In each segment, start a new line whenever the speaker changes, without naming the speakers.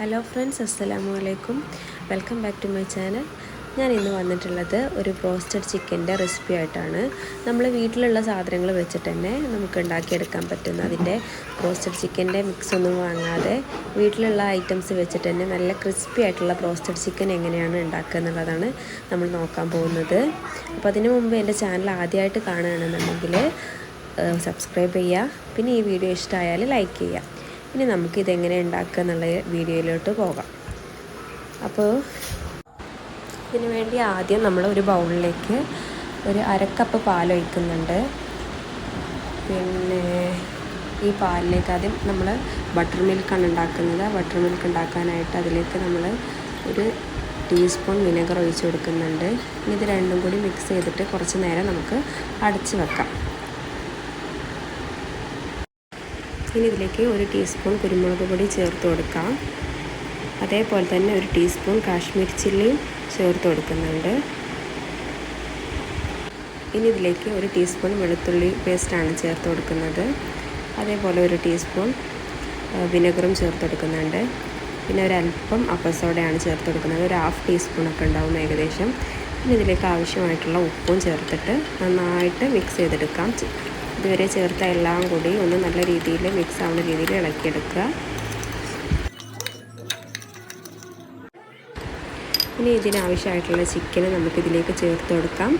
Hello friends അസ്സലാമു അലൈക്കും welcome back to my channel ഞാൻ ഇന്ന് വന്നിട്ടുള്ളത് ഒരു ബ്രോസ്റ്റഡ് ചിക്കന്റെ റെസിപ്പി ആയിട്ടാണ്. നമ്മൾ വീട്ടിലുള്ള സാധനങ്ങൾ വെച്ചിട്ട് തന്നെ നമുക്ക് ഉണ്ടാക്കിയെടുക്കാൻ പറ്റുന്ന അതിന്റെ ബ്രോസ്റ്റഡ് ചിക്കന്റെ മിക്സ് ഒന്നും വാങ്ങാതെ വീട്ടിലുള്ള ഐറ്റംസ് വെച്ചിട്ട് തന്നെ നല്ല ക്രിസ്പി ആയിട്ടുള്ള ബ്രോസ്റ്റഡ് ചിക്കൻ എങ്ങനെയാണ് ഉണ്ടാക്കുക എന്നുള്ളതാണ് നമ്മൾ നോക്കാൻ പോകുന്നത്. അപ്പോൾ അതിന് മുമ്പ് എന്റെ ചാനൽ ആദ്യമായിട്ട് കാണുകയാണെന്നുണ്ടെങ്കിൽ സബ്സ്ക്രൈബ് ചെയ്യുക. പിന്നെ ഈ വീഡിയോ ഇഷ്ടമായാൽ ലൈക്ക് ചെയ്യുക. ഇനി നമുക്ക് ഇതെങ്ങനെ ഉണ്ടാക്കുക എന്നുള്ള വീഡിയോയിലോട്ട് പോകാം. അപ്പോൾ ഇതിനു വേണ്ടി ആദ്യം നമ്മൾ ഒരു ബൗളിലേക്ക് ഒരു അരക്കപ്പ് പാൽ ഒഴിക്കുന്നുണ്ട്. പിന്നെ ഈ പാലിലേക്ക് ആദ്യം നമ്മൾ ബട്ടർ മിൽക്കാണ് ഉണ്ടാക്കുന്നത്. ബട്ടർ മിൽക്ക് ഉണ്ടാക്കാനായിട്ട് അതിലേക്ക് നമ്മൾ ഒരു ടീസ്പൂൺ വിനെഗർ ഒഴിച്ച് കൊടുക്കുന്നുണ്ട്. ഇത് രണ്ടും കൂടി മിക്സ് ചെയ്തിട്ട് കുറച്ച് നേരം നമുക്ക് അടച്ച് വെക്കാം. ഇനി ഇതിലേക്ക് ഒരു ടീസ്പൂൺ കുരുമുളക് പൊടി ചേർത്ത് കൊടുക്കാം. അതേപോലെ തന്നെ ഒരു ടീസ്പൂൺ കാശ്മീർ ചില്ലിയും ചേർത്ത് കൊടുക്കുന്നുണ്ട്. ഇനി ഇതിലേക്ക് ഒരു ടീസ്പൂൺ വെളുത്തുള്ളി പേസ്റ്റാണ് ചേർത്ത് കൊടുക്കുന്നത്. അതേപോലെ ഒരു ടീസ്പൂൺ വിനെഗറും ചേർത്ത് കൊടുക്കുന്നുണ്ട്. പിന്നെ ഒരല്പം അപ്പസോഡയാണ് ചേർത്ത് കൊടുക്കുന്നത്. ഒരു ഹാഫ് ടീസ്പൂണൊക്കെ ഉണ്ടാവും ഏകദേശം. പിന്നെ ഇതിലേക്ക് ആവശ്യമായിട്ടുള്ള ഉപ്പും ചേർത്തിട്ട് നന്നായിട്ട് മിക്സ് ചെയ്തെടുക്കാം. ഇതുവരെ ചേർത്ത എല്ലാം കൂടി ഒന്ന് നല്ല രീതിയിൽ മിക്സ് ആവുന്ന രീതിയിൽ ഇളക്കിയെടുക്കുക. ഇനി ഇതിനാവശ്യമായിട്ടുള്ള ചിക്കൻ നമുക്കിതിലേക്ക് ചേർത്ത് കൊടുക്കാം.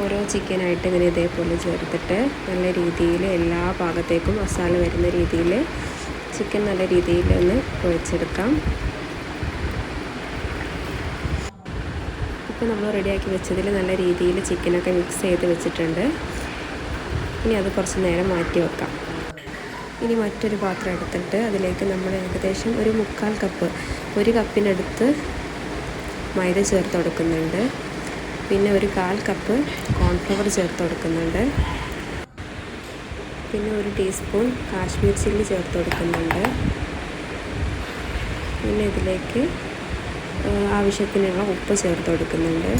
ഓരോ ചിക്കനായിട്ട് ഇങ്ങനെ ഇതേപോലെ ചേർത്തിട്ട് നല്ല രീതിയിൽ എല്ലാ ഭാഗത്തേക്കും മസാല വരുന്ന രീതിയിൽ ചിക്കൻ നല്ല രീതിയിൽ ഒന്ന് കുഴച്ചെടുക്കാം. ഇപ്പോൾ നമ്മൾ റെഡിയാക്കി വെച്ചതിൽ നല്ല രീതിയിൽ ചിക്കനൊക്കെ മിക്സ് ചെയ്ത് വെച്ചിട്ടുണ്ട്. ഇനി അത് കുറച്ച് നേരം മാറ്റി വെക്കാം. ഇനി മറ്റൊരു പാത്രം എടുത്തിട്ട് അതിലേക്ക് നമ്മൾ ഏകദേശം ഒരു മുക്കാൽ കപ്പ് ഒരു കപ്പിനടുത്ത് മൈദ ചേർത്ത് കൊടുക്കുന്നുണ്ട്. പിന്നെ ഒരു കാൽ കപ്പ് കോൺഫ്ലവർ ചേർത്ത് കൊടുക്കുന്നുണ്ട്. പിന്നെ ഒരു ടീസ്പൂൺ കാശ്മീർ ചില്ലി ചേർത്ത് കൊടുക്കുന്നുണ്ട്. പിന്നെ ഇതിലേക്ക് ആവശ്യത്തിനുള്ള ഉപ്പ് ചേർത്ത് കൊടുക്കുന്നുണ്ട്.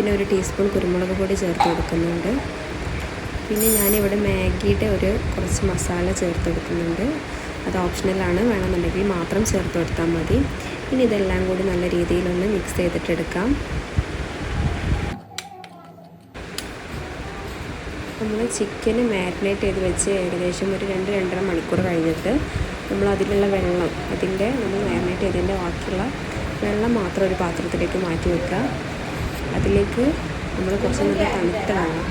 പിന്നെ ഒരു ടീസ്പൂൺ കുരുമുളക് പൊടി ചേർത്ത് കൊടുക്കുന്നുണ്ട്. പിന്നെ ഞാനിവിടെ മാഗിയുടെ ഒരു കുറച്ച് മസാല ചേർത്ത് കൊടുക്കുന്നുണ്ട്. അത് ഓപ്ഷണലാണ് വേണമെന്നുണ്ടെങ്കിൽ മാത്രം ചേർത്ത് കൊടുത്താൽ മതി. ഇനി ഇതെല്ലാം കൂടി നല്ല രീതിയിലൊന്ന് മിക്സ് ചെയ്തിട്ടെടുക്കാം. നമ്മൾ ചിക്കന് മാരിനേറ്റ് ചെയ്ത് വെച്ച് ഏകദേശം ഒരു രണ്ട് രണ്ടര മണിക്കൂർ കഴിഞ്ഞിട്ട് നമ്മൾ അതിലുള്ള വെള്ളം അതിന്റെ നമ്മൾ മാരിനേറ്റ് ചെയ്തതിന്റെ ബാക്കിയുള്ള വെള്ളം മാത്രം ഒരു പാത്രത്തിലേക്ക് മാറ്റി വെക്കുക. അതിലേക്ക് നമ്മൾ കുറച്ച് നല്ല തണുത്ത വെള്ളം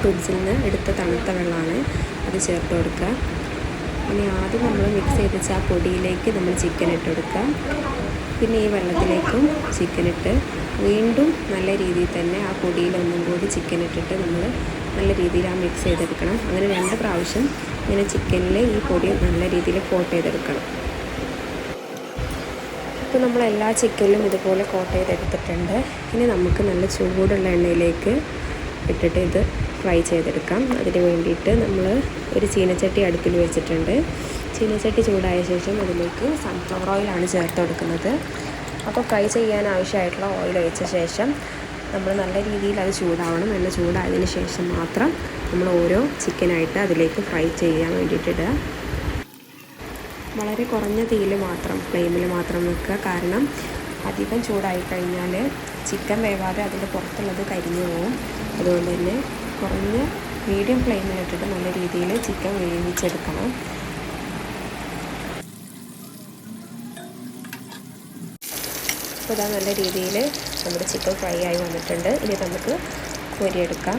ഫ്രിഡ്ജിൽ നിന്ന് എടുത്ത തണുത്ത വെള്ളമാണ് അത് ചേർത്ത് കൊടുക്കുക. ഇനി ആദ്യം നമ്മൾ മിക്സ് ചെയ്ത് വെച്ച ആ പൊടിയിലേക്ക് നമ്മൾ ചിക്കൻ ഇട്ട് കൊടുക്കുക. പിന്നെ ഈ വെള്ളത്തിലേക്കും ചിക്കൻ ഇട്ട് വീണ്ടും നല്ല രീതിയിൽ തന്നെ ആ പൊടിയിൽ ഒന്നും കൂടി ചിക്കൻ ഇട്ടിട്ട് നമ്മൾ നല്ല രീതിയിൽ ആ മിക്സ് ചെയ്തെടുക്കണം. അങ്ങനെ രണ്ട് പ്രാവശ്യം ഇങ്ങനെ ചിക്കനിൽ ഈ പൊടി നല്ല രീതിയിൽ കോട്ട് ചെയ്തെടുക്കണം. ഇപ്പോൾ നമ്മൾ എല്ലാ ചിക്കനിലും ഇതുപോലെ കോട്ട് ചെയ്തെടുത്തിട്ടുണ്ട്. ഇനി നമുക്ക് നല്ല ചൂടുള്ള എണ്ണയിലേക്ക് ഇട്ടിട്ട് ഇത് ഫ്രൈ ചെയ്തെടുക്കാം. അതിന് വേണ്ടിയിട്ട് നമ്മൾ ഒരു ചീനച്ചട്ടി അടുപ്പിൽ വെച്ചിട്ടുണ്ട്. ചീനച്ചട്ടി ചൂടായ ശേഷം അതിലേക്ക് സൺഫ്ലവർ ഓയിലാണ് ചേർത്ത് കൊടുക്കുന്നത്. അപ്പോൾ ഫ്രൈ ചെയ്യാൻ ആവശ്യമായിട്ടുള്ള ഓയിൽ ഒഴിച്ച ശേഷം നമ്മൾ നല്ല രീതിയിൽ അത് ചൂടാവണം. എണ്ണ ചൂടായതിന് ശേഷം മാത്രം നമ്മൾ ഓരോ ചിക്കനായിട്ട് അതിലേക്ക് ഫ്രൈ ചെയ്യാൻ വേണ്ടിയിട്ടിടുക വളരെ കുറഞ്ഞ തീയിൽ മാത്രം ഫ്ലെയിമിൽ മാത്രം വെക്കുക. കാരണം അധികം ചൂടായി കഴിഞ്ഞാൽ ചിക്കൻ വേവാതെ അതിന്റെ പുറത്തുള്ളത് കരിഞ്ഞു പോകും അതുകൊണ്ട് തന്നെ കുറഞ്ഞ മീഡിയം ഫ്ലെയിമിലിട്ടിട്ട് നല്ല രീതിയിൽ ചിക്കൻ വേവിച്ചെടുക്കണം. അപ്പോൾ ഇതാ നല്ല രീതിയിൽ നമ്മുടെ ചിക്കൻ ഫ്രൈ ആയി വന്നിട്ടുണ്ട്. ഇനി നമുക്ക് കോരിയെടുക്കാം.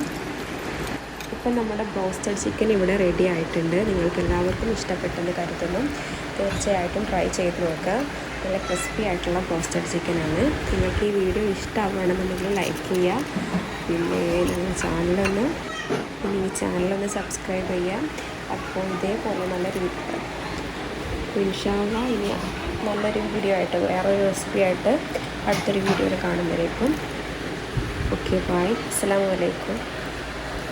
ഇപ്പം നമ്മുടെ ബ്രോസ്റ്റഡ് ചിക്കൻ ഇവിടെ റെഡി ആയിട്ടുണ്ട്. നിങ്ങൾക്ക് എല്ലാവർക്കും ഇഷ്ടപ്പെട്ടെന്ന് കരുതുന്നു. തീർച്ചയായിട്ടും ട്രൈ ചെയ്ത് നോക്കുക നല്ല ക്രിസ്പി ആയിട്ടുള്ള ബ്രോസ്റ്റഡ് ചിക്കനാണ്. നിങ്ങൾക്ക് ഈ വീഡിയോ ഇഷ്ടമാണെന്നുണ്ടെങ്കിൽ ലൈക്ക് ചെയ്യുക. പിന്നെ നിങ്ങൾ ചാനലൊന്ന് പിന്നെ ഈ ചാനലൊന്ന് സബ്സ്ക്രൈബ് ചെയ്യുക. അപ്പോൾ ഇതേപോലെ നല്ല ഇൻഷാള്ള ഇനി നല്ലൊരു വീഡിയോ ആയിട്ട് വേറൊരു റെസിപ്പി ആയിട്ട് അടുത്തൊരു വീഡിയോയിൽ കാണുന്നവരേക്കും. ഓക്കെ ബായ് അസ്സാം വലൈക്കും